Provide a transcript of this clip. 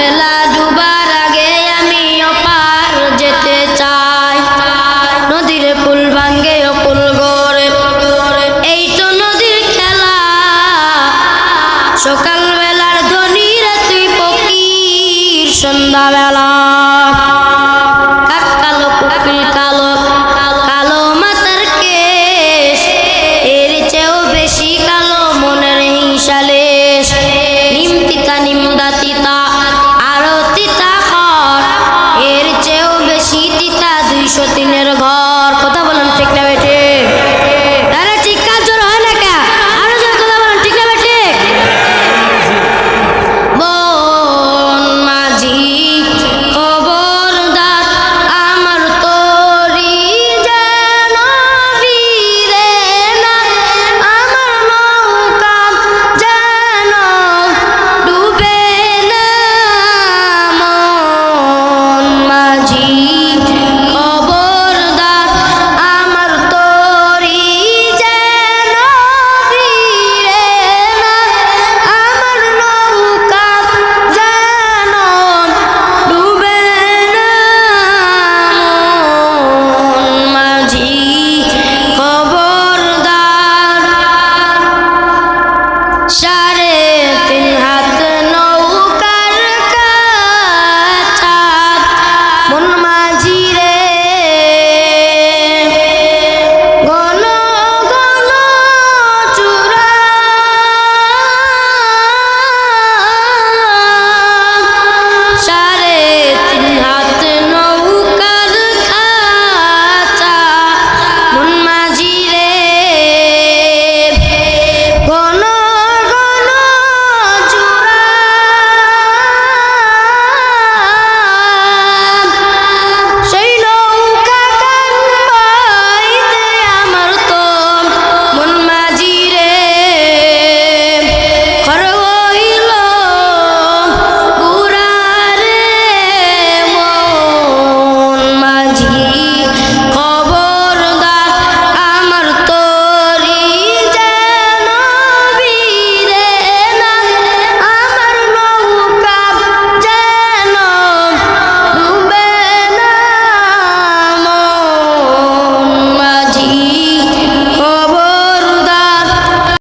বেলা ডুবার আগে আমি অপার যেতে চাই। নদীর কুল ভাঙ্গে ফুল গড়ে। এই তো নদীর খেলা। সকালবেলার ধনীরা তুই ফকির সন্ধ্যাবেলা